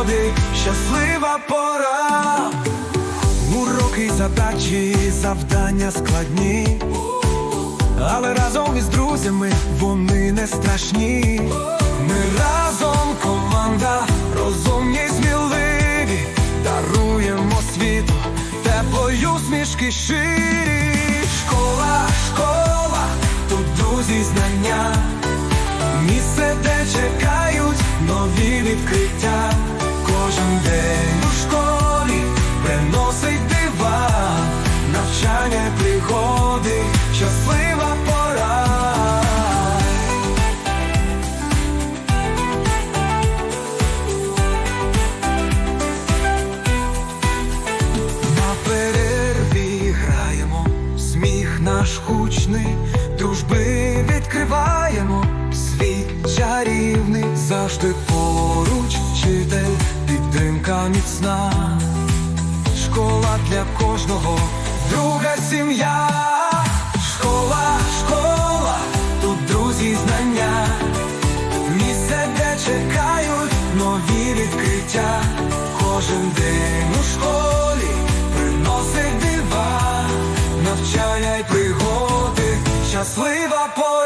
Пригоди, щаслива пора. Уроки, задачі, завдання складні. Але разом із друзями вони не страшні. Ми разом команда, розумні сміливі, даруємо світу теплою смішки ширі. Школа, школа, тут друзі знання. Місце, де чекають щаслива пора. На перерві граємо, сміх наш гучний, дружби відкриваємо, світ чарівний, завжди поруч вчитель, підтримка міцна, школа для кожного, друга сім'я, школа, школа, тут друзі знання. Місце, де чекають нові відкриття, кожен день у школі приносить дива, навчання й пригоди, щаслива пора.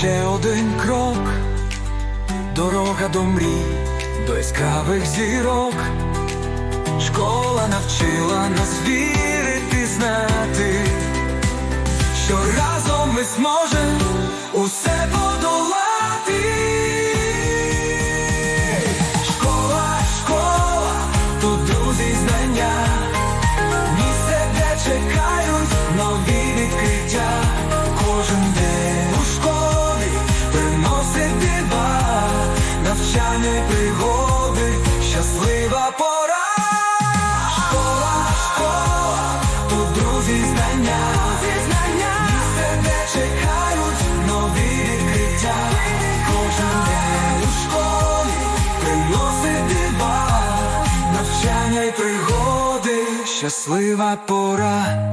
Ще один крок. Дорога до мрій, до яскравих зірок. Школа навчила нас вірити, знати, що разом ми зможемо пригоди, щаслива пора. Школа, школа, тут друзі й знання. Місце, де чекають нові відкриття. Кожен день у школі приносить дива, й пригоди, щаслива пора.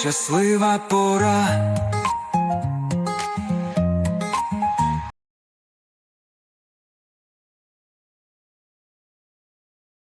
Щаслива пора.